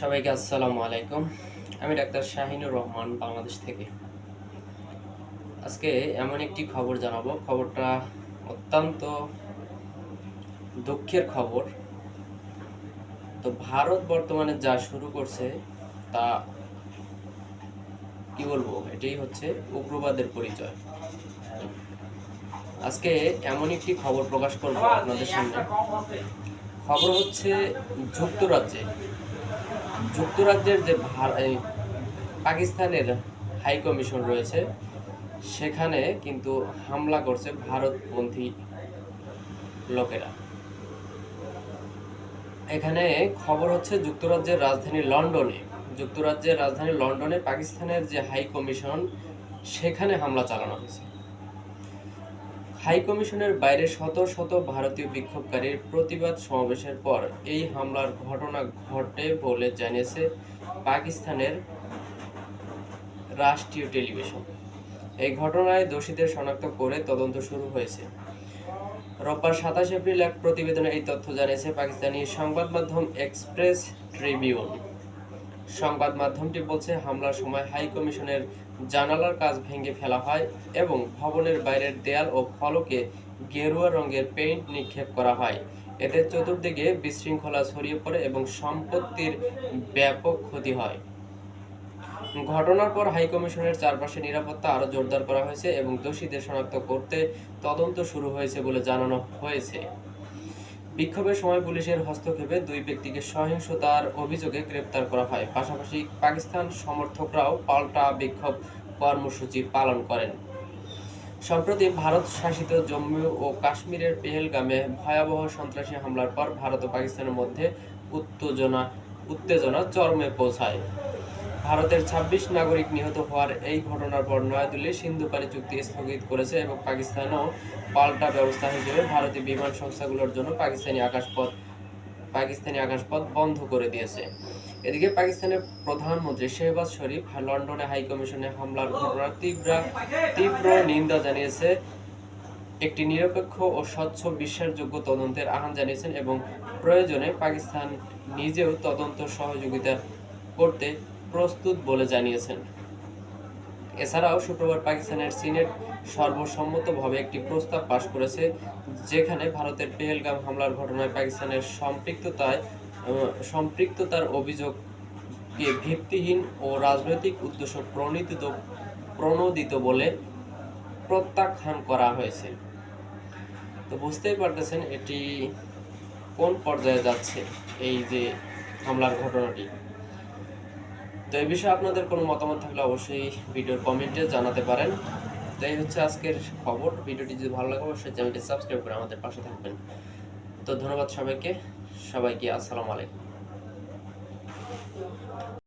সবাইকে আসসালামু আলাইকুম। আমি ডাক্তার শাহিনুর রহমান, বাংলাদেশ থেকে। আজকে এমন একটি খবর জানাব। খবরটা অত্যন্ত দুঃখের খবর। তো ভারত বর্তমানে যা শুরু করছে, তা কি বলব? এটাই হচ্ছে উগ্রবাদের পরিচয়। আজকে এমন একটি খবর প্রকাশ করব আপনাদের সামনে। খবর হচ্ছে যুক্তরাজ্যে। যুক্তরাজ্যের যে পাকিস্তানের হাই কমিশন রয়েছে, সেখানে কিন্তু হামলা করছে ভারতপন্থী লোকেরা। এখানে খবর হচ্ছে যুক্তরাজ্যের রাজধানী লন্ডনে। যুক্তরাজ্যের রাজধানী লন্ডনে পাকিস্তানের যে হাই কমিশন, সেখানে হামলা চালানো হয়েছে। হাই কমিশনের বাইরে শত শত ভারতীয় বিক্ষোভকারীর প্রতিবাদ সমাবেশের পর এই হামলার ঘটনা ঘটে বলে জানিয়েছে পাকিস্তানের রাষ্ট্রীয় টেলিভিশন। এই ঘটনায় দোষীদের শনাক্ত করে তদন্ত শুরু হয়েছে। রোববার সাতাশ এপ্রিল এক প্রতিবেদনে এই তথ্য জানিয়েছে পাকিস্তানি সংবাদ মাধ্যম এক্সপ্রেস ট্রিবিউন। সংবাদ মাধ্যমটি বলছে, হামলার সময় হাই কমিশনের জানালার কাজ ভেঙে ফেলা হয় এবং ভবনের বাইরের দেয়াল ও ফলকে গেরুয়া রঙের পেইন্ট নিক্ষেপ করা হয়। এতে চতুর্দিকে বিশৃঙ্খলা ছড়িয়ে পড়ে এবং সম্পত্তির ব্যাপক ক্ষতি হয়। ঘটনার পর হাই কমিশনের চারপাশে নিরাপত্তা আরও জোরদার করা হয়েছে এবং দোষীদের শনাক্ত করতে তদন্ত শুরু হয়েছে বলে জানানো হয়েছে। বিক্ষোভের সময় পুলিশের হস্তক্ষেপে দুই ব্যক্তিকে সহিংসতার অভিযোগে গ্রেপ্তার করা হয়। পাশাপাশি পাকিস্তান সমর্থকরাও পাল্টা বিক্ষোভ কর্মসূচি পালন করেন। সম্প্রতি ভারত শাসিত জম্মু ও কাশ্মীরের পেহেলগামে ভয়াবহ সন্ত্রাসী হামলার পর ভারত ও পাকিস্তানের মধ্যে উত্তেজনা উত্তেজনা চরমে পৌঁছায়। ভারতের ২৬ নাগরিক নিহত হওয়ার এই ঘটনার পর নয়াদিল্লি সিন্ধু পানি চুক্তি স্থগিত করেছে এবং পাকিস্তানও পাল্টা ব্যবস্থা হিসেবে ভারতীয় বিমান সংস্থাগুলোর জন্য পাকিস্তানি আকাশপথ পাকিস্তানি আকাশপথ বন্ধ করে দিয়েছে। এদিকে পাকিস্তানের প্রধানমন্ত্রী শেহবাজ শরীফ লন্ডনে হাই কমিশনে হামলার ঘটনার তীব্র তীব্র নিন্দা জানিয়েছে। একটি নিরপেক্ষ ও স্বচ্ছ বিশ্বাসযোগ্য তদন্তের আহ্বান জানিয়েছেন এবং প্রয়োজনে পাকিস্তান নিজেও তদন্ত সহযোগিতা করতে প্রস্তুত বলে জানিয়েছেন। এছাড়াও শুক্রবার পাকিস্তানের সিনেট সর্বসম্মতভাবে একটি প্রস্তাব পাশ করেছে, যেখানে ভারতের পেহেলগাম হামলার ঘটনায় পাকিস্তানের সম্পৃক্ততায় সম্পৃক্ততার অভিযোগকে ভিত্তিহীন ও রাজনৈতিক উদ্দেশ্য প্রণোদিত প্রণোদিত বলে প্রত্যাখ্যান করা হয়েছে। তো বুঝতেই পারতেছেন এটি কোন পর্যায়ে যাচ্ছে এই যে হামলার ঘটনাটি। তো এই বিষয়ে আপনাদের কোনো মতামত থাকলে অবশ্যই ভিডিওর কমেন্টে জানাতে পারেন। তো এই হচ্ছে আজকের খবর। ভিডিওটি যদি ভালো লাগে, অবশ্যই চ্যানেলটি সাবস্ক্রাইব করে আমাদের পাশে থাকবেন। তো ধন্যবাদ সবাইকে। সবাইকে আসসালামু আলাইকুম।